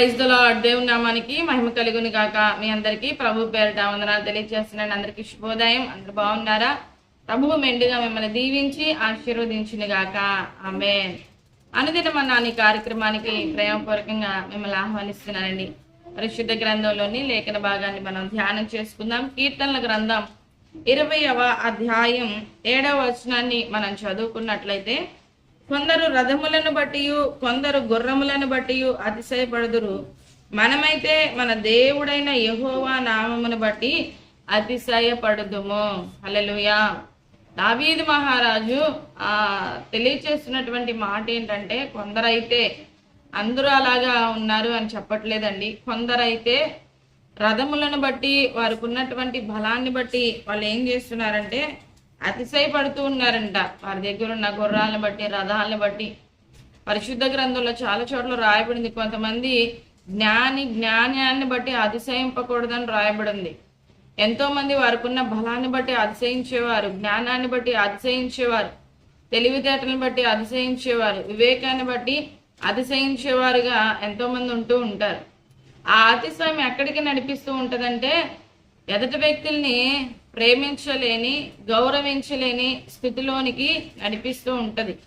Praise the దేవుని నామానికి మహిమ కలుగుని కాక మీ అందరికీ ప్రభు పేరిట వందనాలు తెలియజేస్తున్నాను అందరికీ శుభోదయం. అందరు బాగున్నారా? ప్రభువు మెండుగా మిమ్మల్ని దీవించి ఆశీర్వదించిన గాక. ఆమె అనుదిన ఈ కార్యక్రమానికి ప్రేమపూర్వకంగా మిమ్మల్ని ఆహ్వానిస్తున్నానండి. పరిశుద్ధ గ్రంథంలోని లేఖన భాగాన్ని మనం ధ్యానం చేసుకుందాం. కీర్తనల గ్రంథం ఇరవైవ అధ్యాయం ఏడవ వచనాన్ని మనం చదువుకున్నట్లయితే కొందరు రథములను బట్టి కొందరు గుర్రములను బట్టి అతిశయపడుదురు. మనమైతే మన దేవుడైన యహోవా నామమును బట్టి అతిశయపడుదుము. అలలుయా దావీదు మహారాజు ఆ తెలియచేస్తున్నటువంటి మాట ఏంటంటే కొందరైతే అందరూ అలాగా ఉన్నారు అని చెప్పట్లేదండి. కొందరైతే రథములను బట్టి వారికి ఉన్నటువంటి బలాన్ని బట్టి వాళ్ళు ఏం చేస్తున్నారంటే అతిశయపడుతూ ఉన్నారంట. వారి దగ్గర ఉన్న గుర్రాలను బట్టి రథాలను బట్టి. పరిశుద్ధ గ్రంథంలో చాలా చోట్ల రాయబడింది. కొంతమంది జ్ఞాని జ్ఞానాన్ని బట్టి అతిశయింపకూడదని రాయబడింది. ఎంతో మంది వారికి ఉన్న బలాన్ని బట్టి అతిశయించేవారు జ్ఞానాన్ని బట్టి అతిశయించేవారు తెలివితేటలను బట్టి అతిశయించేవారు వివేకాన్ని బట్టి అతిశయించేవారుగా ఎంతో మంది ఉంటూ ఉంటారు. ఆ అతిశయం ఎక్కడికి నడిపిస్తూ ఉంటదంటే ఎదుటి వ్యక్తుల్ని ప్రేమించలేని గౌరవించలేని స్థితిలోనికి నడిపిస్తూ ఉంటుంది.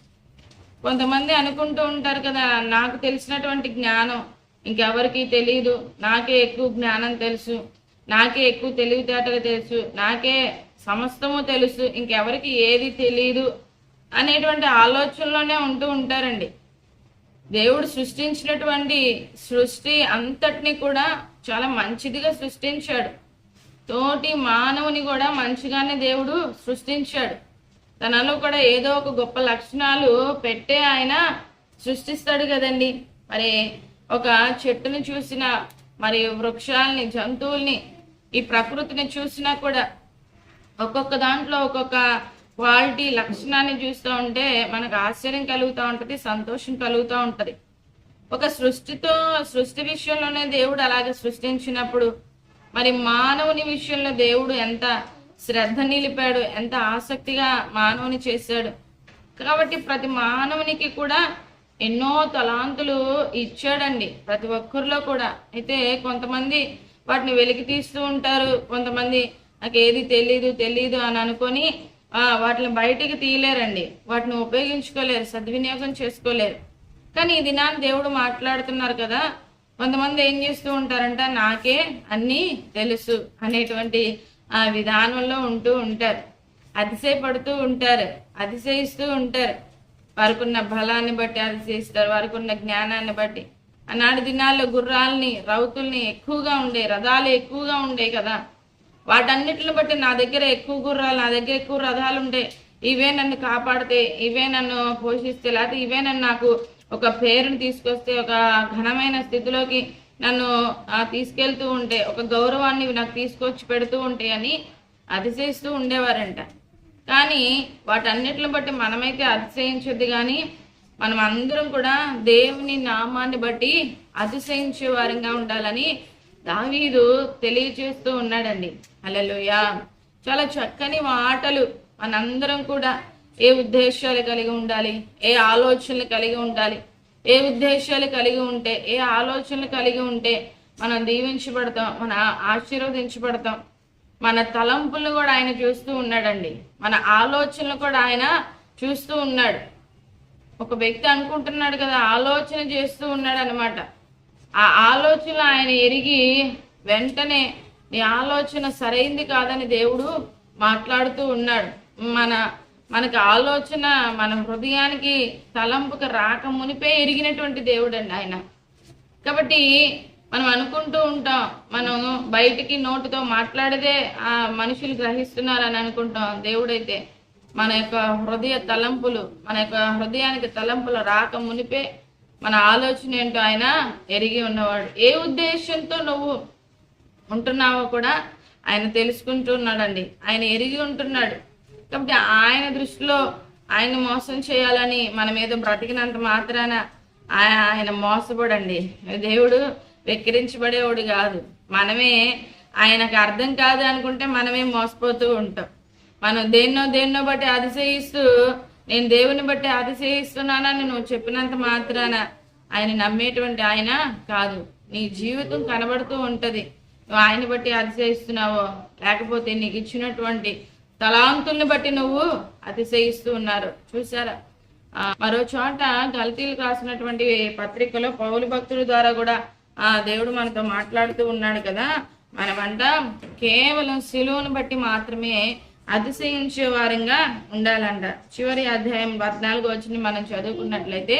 కొంతమంది అనుకుంటూ ఉంటారు కదా నాకు తెలిసినటువంటి జ్ఞానం ఇంకెవరికి తెలియదు నాకే ఎక్కువ జ్ఞానం తెలుసు నాకే ఎక్కువ తెలివితేటలు తెలుసు నాకే సమస్తము తెలుసు ఇంకెవరికి ఏది తెలియదు అనేటువంటి ఆలోచనలోనే ఉంటూ ఉంటారండి. దేవుడు సృష్టించినటువంటి సృష్టి అంతటిని కూడా చాలా మంచిదిగా సృష్టించాడు. తోటి మానవుని కూడా మంచిగానే దేవుడు సృష్టించాడు. తనలో కూడా ఏదో ఒక గొప్ప లక్షణాలు పెట్టే ఆయన సృష్టిస్తాడు కదండి. మరి ఒక చెట్టుని చూసిన మరి వృక్షాలని జంతువుల్ని ఈ ప్రకృతిని చూసినా కూడా ఒక్కొక్క దాంట్లో ఒక్కొక్క క్వాలిటీ లక్షణాన్ని చూస్తూ ఉంటే మనకు ఆశ్చర్యం కలుగుతూ ఉంటుంది సంతోషం కలుగుతూ ఉంటుంది. ఒక సృష్టితో సృష్టి విషయంలోనే దేవుడు అలాగే సృష్టించినప్పుడు మరి మానవుని విషయంలో దేవుడు ఎంత శ్రద్ధ నిలిపాడు ఎంత ఆసక్తిగా మానవుని చేశాడు. కాబట్టి ప్రతి మానవునికి కూడా ఎన్నో తలాంతులు ఇచ్చాడండి ప్రతి ఒక్కరిలో కూడా. అయితే కొంతమంది వాటిని వెలికి తీస్తూ ఉంటారు కొంతమంది నాకు ఏది తెలీదు తెలీదు అని అనుకొని వాటిని బయటికి తీయలేరండి. వాటిని ఉపయోగించుకోలేరు సద్వినియోగం చేసుకోలేరు. కానీ ఈ దినాన్ని దేవుడు మాట్లాడుతున్నారు కదా కొంతమంది ఏం చేస్తూ ఉంటారంట నాకే అన్నీ తెలుసు అనేటువంటి ఆ విధానంలో ఉంటూ ఉంటారు. అతిశయపడుతూ ఉంటారు అతిశయిస్తూ ఉంటారు. వారికి ఉన్న బలాన్ని బట్టి అతిశయిస్తారు వారికి ఉన్న జ్ఞానాన్ని బట్టి. ఆనాటి దినాల్లో గుర్రాలని రౌతుల్ని ఎక్కువగా ఉండే రథాలు ఎక్కువగా ఉండే కదా. వాటన్నిటిని బట్టి నా దగ్గర ఎక్కువ గుర్రాలు నా దగ్గర ఎక్కువ రథాలు ఉండే ఇవే నన్ను కాపాడితే ఇవే నన్ను పోషిస్తే లేకపోతే ఇవే నన్ను నాకు ఒక పేరుని తీసుకొస్తే ఒక ఘనమైన స్థితిలోకి నన్ను తీసుకెళ్తూ ఉంటే ఒక గౌరవాన్ని నాకు తీసుకొచ్చి పెడుతూ ఉంటే అని అతిశయిస్తూ ఉండేవారంట. కానీ వాటన్నిటిని బట్టి మనమైతే అతిశయించొద్దు కానీ మనం అందరం కూడా దేవుని నామాన్ని బట్టి అతిశయించే వారంగా ఉండాలని దావీదు తెలియజేస్తూ ఉన్నాడండి. అలలుయా చాలా చక్కని మాటలు మనందరం కూడా ఏ ఉద్దేశాలు కలిగి ఉండాలి? ఏ ఆలోచనలు కలిగి ఉండాలి? ఏ ఉద్దేశాలు కలిగి ఉంటే ఏ ఆలోచనలు కలిగి ఉంటే మనం దీవించబడతాం మన ఆశీర్వదించబడతాం? మన తలంపులు కూడా ఆయన చూస్తూ ఉన్నాడండి. మన ఆలోచనలు కూడా ఆయన చూస్తూ ఉన్నాడు. ఒక వ్యక్తి అనుకుంటున్నాడు కదా ఆలోచన చేస్తూ ఉన్నాడు అనమాట ఆ ఆలోచన ఆయన ఎరిగి వెంటనే నీ ఆలోచన సరైంది కాదని దేవుడు మాట్లాడుతూ ఉన్నాడు. మన మనకు ఆలోచన మన హృదయానికి తలంపుకు రాక మునిపే ఎరిగినటువంటి దేవుడు అండి ఆయన. కాబట్టి మనం అనుకుంటూ ఉంటాం మనం బయటికి నోటితో మాట్లాడదే ఆ మనుషులు గ్రహిస్తున్నారని అనుకుంటాం. దేవుడైతే మన యొక్క హృదయ తలంపులు మన యొక్క హృదయానికి తలంపులు రాక మునిపే మన ఆలోచన ఏంటో ఆయన ఎరిగి ఉన్నవాడు. ఏ ఉద్దేశంతో నువ్వు ఉంటున్నావో కూడా ఆయన తెలుసుకుంటున్నాడండి ఆయన ఎరిగి ఉంటున్నాడు. కాబట్టి ఆయన దృష్టిలో ఆయన మోసం చేయాలని మనం ఏదో బ్రతికినంత మాత్రాన ఆయన మోసపడండి. దేవుడు వెక్కిరించబడేవాడు కాదు. మనమే ఆయనకు అర్థం కాదు అనుకుంటే మనమే మోసపోతూ ఉంటాం. మనం దేన్నో దేన్నో బట్టి అతిశయిస్తూ నేను దేవుని బట్టి అతిశయిస్తున్నానని నువ్వు చెప్పినంత మాత్రాన ఆయన నమ్మేటువంటి ఆయన కాదు. నీ జీవితం కనబడుతూ ఉంటది. నువ్వు ఆయన బట్టి అతిశయిస్తున్నావో లేకపోతే నీకు ఇచ్చినటువంటి తలాంతుల్ని బట్టి నువ్వు అతిశయిస్తూ ఉన్నారు. చూసారా ఆ, మరో చోట గల్తీలు రాసినటువంటి పత్రికలో పౌలు భక్తుల ద్వారా కూడా ఆ దేవుడు మనతో మాట్లాడుతూ ఉన్నాడు కదా. మనమంట కేవలం శిలువను బట్టి మాత్రమే అతిశయించే వారంగా ఉండాలంట. చివరి అధ్యాయం పద్నాలుగు వచ్చిన మనం చదువుకున్నట్లయితే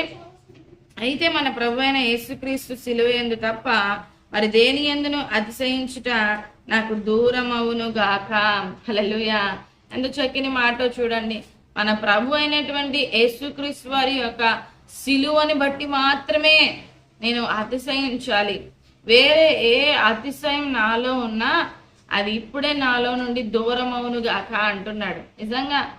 అయితే మన ప్రభు అయిన యేసుక్రీస్తు సిలువ ఎందు తప్ప మరి దేని ఎందును అతిశయించుట నాకు దూరం అవును గాక. హలలుయ ఎందు చక్కని మాట చూడండి. మన ప్రభు అయినటువంటి యేసుక్రీస్ వారి యొక్క సిలువని బట్టి మాత్రమే నేను అతిశయించాలి. వేరే ఏ అతిశయం నాలో ఉన్నా అది ఇప్పుడే నాలో నుండి దూరం అవును గాక అంటున్నాడు. నిజంగా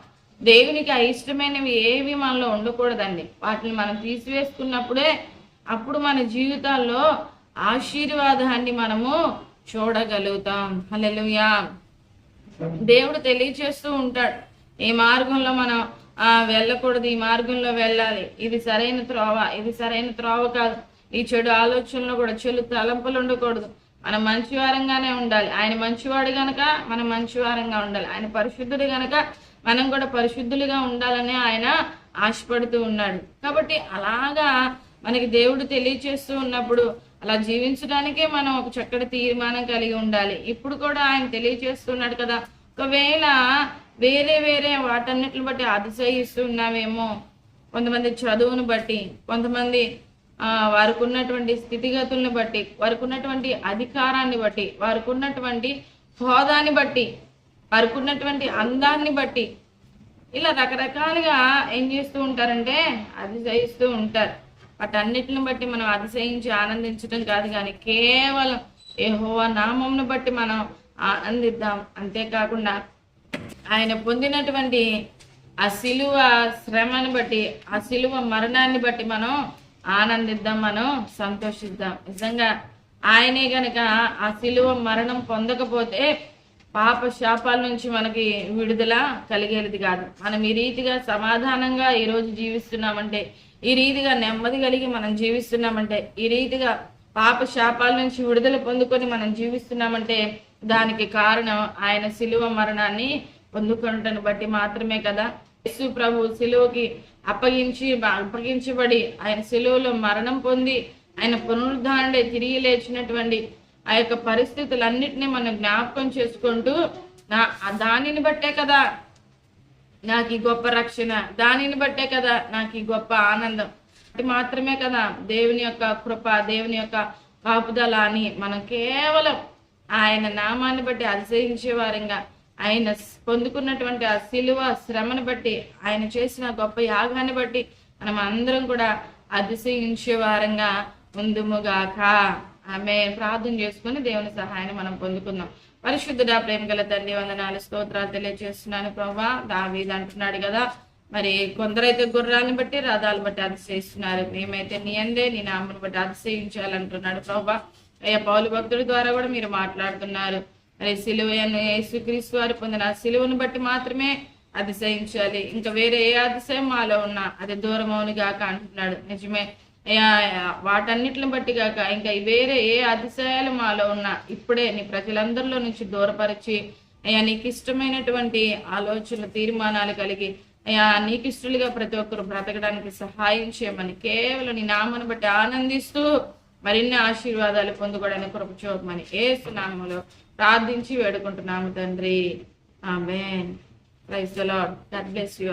దేవునికి అయిష్టమైనవి ఏవి మనలో ఉండకూడదండి. వాటిని మనం తీసివేసుకున్నప్పుడే అప్పుడు మన జీవితాల్లో ఆశీర్వాదాన్ని మనము చూడగలుగుతాం. హలెలుయా దేవుడు తెలియచేస్తూ ఉంటాడు. ఈ మార్గంలో మనం ఆ వెళ్ళకూడదు ఈ మార్గంలో వెళ్ళాలి. ఇది సరైన త్రోవ. ఇది సరైన త్రోవ కాదు. ఈ చెడు ఆలోచనలో కూడా చెడు తలంపులు ఉండకూడదు. మనం మంచివారంగానే ఉండాలి. ఆయన మంచివాడు గనక మనం మంచివారంగా ఉండాలి. ఆయన పరిశుద్ధుడు గనక మనం కూడా పరిశుద్ధులుగా ఉండాలని ఆయన ఆశపడుతూ ఉన్నాడు. కాబట్టి అలాగా మనకి దేవుడు తెలియచేస్తూ ఉన్నప్పుడు అలా జీవించడానికే మనం ఒక చక్కటి తీర్మానం కలిగి ఉండాలి. ఇప్పుడు కూడా ఆయన తెలియచేస్తున్నాడు కదా ఒకవేళ వేరే వేరే వాటన్నిటిని బట్టి అతిశయిస్తున్నామేమో కొంతమంది చదువును బట్టి కొంతమంది ఆ, వారికి ఉన్నటువంటి స్థితిగతుల్ని బట్టి వారికి ఉన్నటువంటి అధికారాన్ని బట్టి వారికి ఉన్నటువంటి హోదాని బట్టి వారికి ఉన్నటువంటి అందాన్ని బట్టి ఇలా రకరకాలుగా ఏం చేస్తూ ఉంటారంటే అతిశయిస్తూ ఉంటారు. వాటన్నిటిని బట్టి మనం అతిశయించి ఆనందించడం కాదు కానీ కేవలం యెహోవా నామంను బట్టి మనం ఆనందిద్దాం. అంతేకాకుండా ఆయన పొందినటువంటి ఆ సిలువ శ్రమను బట్టి ఆ సిలువ మరణాన్ని బట్టి మనం ఆనందిద్దాం మనం సంతోషిద్దాం. నిజంగా ఆయనే గనక ఆ సిలువ మరణం పొందకపోతే పాప శాపాల నుంచి మనకి విడుదల కలిగేది కాదు. మనం ఈ రీతిగా సమాధానంగా ఈ రోజు జీవిస్తున్నామంటే ఈ రీతిగా నెమ్మది కలిగి మనం జీవిస్తున్నామంటే ఈ రీతిగా పాప శాపాల నుంచి విడుదల పొందుకొని మనం జీవిస్తున్నామంటే దానికి కారణం ఆయన శిలువ మరణాన్ని పొందుకొనటను బట్టి మాత్రమే కదా. యేసు ప్రభు శిలువకి అప్పగించి అప్పగించబడి ఆయన శిలువలో మరణం పొంది ఆయన పునరుద్ధరణే తిరిగి లేచినటువంటి ఆ యొక్క పరిస్థితులన్నిటినీ మనం జ్ఞాపకం చేసుకుంటూ నా దానిని బట్టే కదా నాకు ఈ గొప్ప రక్షణ. దానిని బట్టే కదా నాకు ఈ గొప్ప ఆనందం. అది మాత్రమే కదా దేవుని యొక్క కృప దేవుని యొక్క కాపుదల అని మనం కేవలం ఆయన నామాన్ని బట్టి అతిశయించే వారంగా ఆయన పొందుకున్నటువంటి ఆ శిలువ శ్రమను బట్టి ఆయన చేసిన గొప్ప యాగాన్ని బట్టి మనం అందరం కూడా అతిశయించే వారంగా ముందుముగాక ఆమె ప్రార్థన చేసుకుని దేవుని సహాయాన్ని మనం పొందుకుందాం. పరిశుద్ధుడ ప్రేమ గల తండ్రి వందనాలు స్తోత్రాలు తెలియజేస్తున్నాను ప్రభా. దావీద్ అంటున్నాడు కదా మరి కొందరైతే గుర్రాన్ని బట్టి రథాలు బట్టి అతిశయిస్తున్నారు. మేమైతే నీ అందే నీ నామను బట్టి అతిశయించాలంటున్నాడు ప్రభా. అయ్యా పౌలు భక్తుడి ద్వారా కూడా మీరు మాట్లాడుతున్నారు. మరి సిలువను యేసుక్రీస్తు వారు పొందిన సిలువను బట్టి మాత్రమే అతిశయించాలి. ఇంకా వేరే ఏ అతిశయం మాలో ఉన్నా అది దూరం అవును గాక అంటున్నాడు. నిజమే వాటన్నిటిని బట్టి కాక ఇంకా వేరే ఏ అతిశయాలు మాలో ఉన్నా ఇప్పుడే నీ ప్రజలందరిలో నుంచి దూరపరిచి అయ్యా నీకు ఇష్టమైనటువంటి ఆలోచనలు తీర్మానాలు కలిగి అయ్యా నీకు ఇష్టలుగా ప్రతి ఒక్కరు బ్రతకడానికి సహాయం చేయమని కేవలం నీ నామను బట్టి ఆనందిస్తూ మరిన్ని ఆశీర్వాదాలు పొందుకోవడానికి కృప చూపమని ఏసు నామములో ప్రార్థించి వేడుకుంటున్నాము తండ్రి. ఆమె ప్రైజ్ ద బ్లెస్ యు